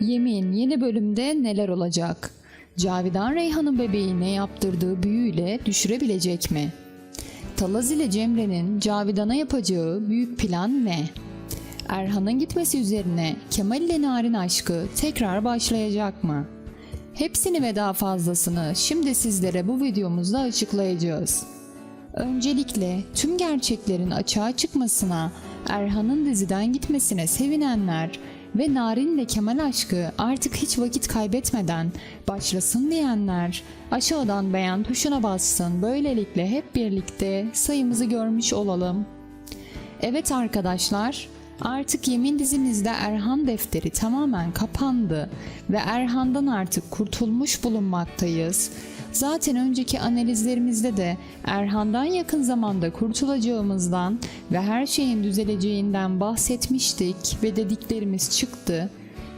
Yemin yeni bölümde neler olacak? Cavidan Reyhan'ın bebeğine yaptırdığı büyüyle düşürebilecek mi? Talaz ile Cemre'nin Cavidan'a yapacağı büyük plan ne? Erhan'ın gitmesi üzerine Kemal ile Narin aşkı tekrar başlayacak mı? Hepsini ve daha fazlasını şimdi sizlere bu videomuzda açıklayacağız. Öncelikle tüm gerçeklerin açığa çıkmasına, Erhan'ın diziden gitmesine sevinenler ve Narin ile Kemal aşkı artık hiç vakit kaybetmeden başlasın diyenler aşağıdan beğen tuşuna bassın. Böylelikle hep birlikte sayımızı görmüş olalım. Evet arkadaşlar, artık yemin dizimizde Erhan defteri tamamen kapandı ve Erhan'dan artık kurtulmuş bulunmaktayız. Zaten önceki analizlerimizde de Erhan'dan yakın zamanda kurtulacağımızdan ve her şeyin düzeleceğinden bahsetmiştik ve dediklerimiz çıktı.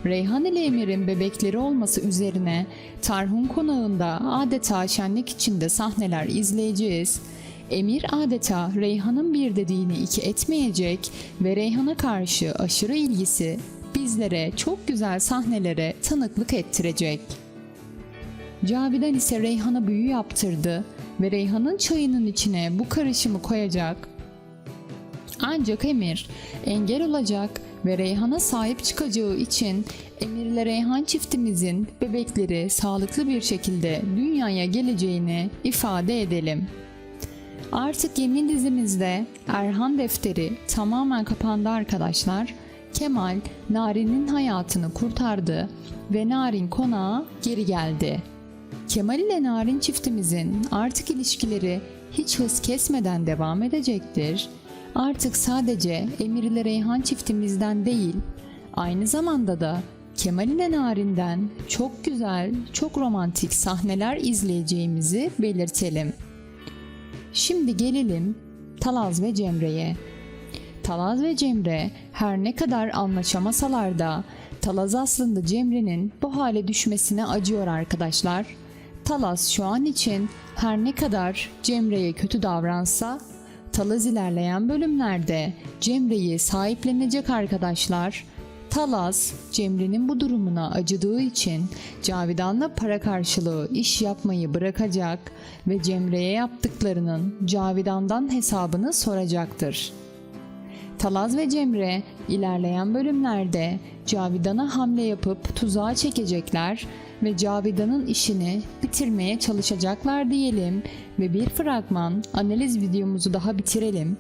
Reyhan ile Emir'in bebekleri olması üzerine Tarhun konağında adeta şenlik içinde sahneler izleyeceğiz. Emir adeta Reyhan'ın bir dediğini iki etmeyecek ve Reyhan'a karşı aşırı ilgisi bizlere çok güzel sahnelere tanıklık ettirecek. Cavidan ise Reyhan'a büyü yaptırdı ve Reyhan'ın çayının içine bu karışımı koyacak. Ancak Emir engel olacak ve Reyhan'a sahip çıkacağı için Emir ile Reyhan çiftimizin bebekleri sağlıklı bir şekilde dünyaya geleceğini ifade edelim. Artık yemin dizimizde Erhan defteri tamamen kapandı arkadaşlar. Kemal Narin'in hayatını kurtardı ve Narin konağa geri geldi. Kemal ile Narin çiftimizin artık ilişkileri hiç hız kesmeden devam edecektir. Artık sadece Emir ile Reyhan çiftimizden değil, aynı zamanda da Kemal ile Narin'den çok güzel, çok romantik sahneler izleyeceğimizi belirtelim. Şimdi gelelim Talaz ve Cemre'ye. Talaz ve Cemre her ne kadar anlaşamasalar da Talaz aslında Cemre'nin bu hale düşmesine acıyor arkadaşlar. Talaz şu an için her ne kadar Cemre'ye kötü davransa Talaz ilerleyen bölümlerde Cemre'yi sahiplenecek arkadaşlar. Talaz, Cemre'nin bu durumuna acıdığı için Cavidan'la para karşılığı iş yapmayı bırakacak ve Cemre'ye yaptıklarının Cavidan'dan hesabını soracaktır. Talaz ve Cemre ilerleyen bölümlerde Cavidan'a hamle yapıp tuzağa çekecekler ve Cavidan'ın işini bitirmeye çalışacaklar diyelim ve bir fragman analiz videomuzu daha bitirelim.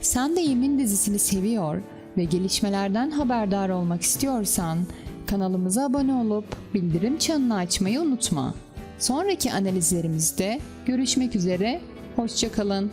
Sen de Yemin dizisini seviyor ve gelişmelerden haberdar olmak istiyorsan kanalımıza abone olup bildirim çanını açmayı unutma. Sonraki analizlerimizde görüşmek üzere, hoşçakalın.